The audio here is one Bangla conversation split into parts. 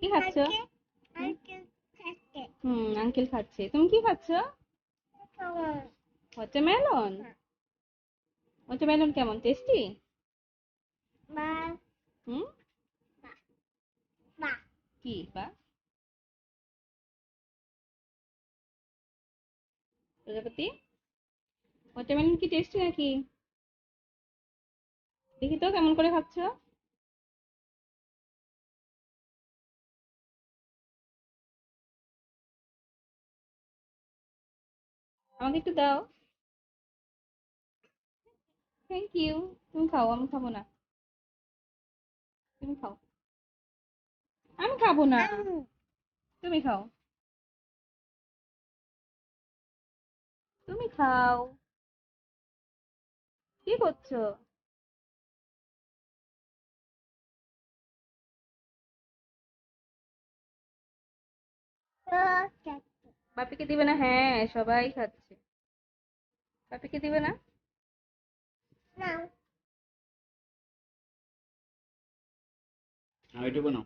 কি খাচ্ছ? হুম আঙ্কেল খাচ্ছে। তুমি কি খাচ্ছ? খাবার ওয়াটারমেলন ওয়াটারমেলন কেমন? টেস্টি হুম? কি বা? প্রজাপতি? ওয়াটারমেলন কি টেস্টি নাকি? দেখি তো কেমন করে খাচ্ছ? আমাকে একটু দাও। থ্যাংক ইউ তুমি খাও, আমি খাব না। তুমি খাও। আমি খাব না। তুমি খাও। তুমি খাও। কি করছ? বাপিকে দিবে না? হ্যাঁ সবাই খাচ্ছে। বাপিকে দিবে না? এটুকু নাও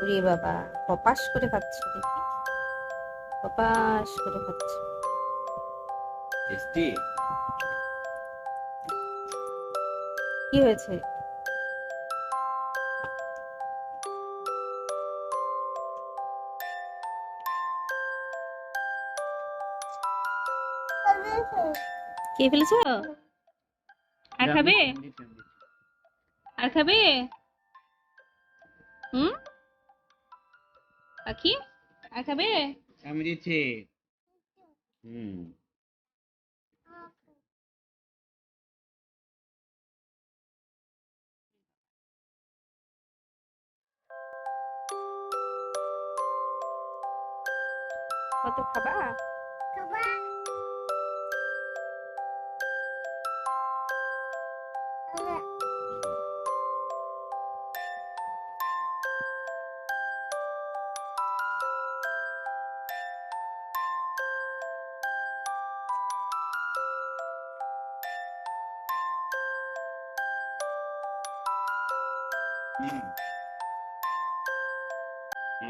ওরে বাবা কপাস করে খাচ্ছ দেখি কপাস করে খাচ্ছ। টেস্টি? কি হয়েছে? কে ফেলেছো? আর খাবে? আর খাবে? হুম? পাখি? আর খাবে? আমি দিচ্ছি। হুম। কত খাবা? খাবার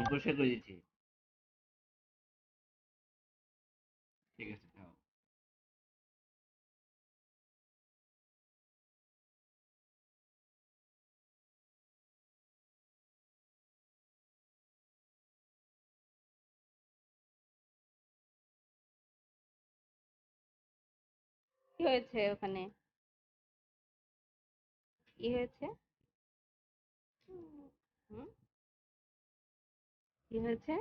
পরিষ্কার করে দিচ্ছি। ঠিক আছে খাও কি হয়েছে ওখানে? কি হয়েছে? হুম। কি হয়েছে?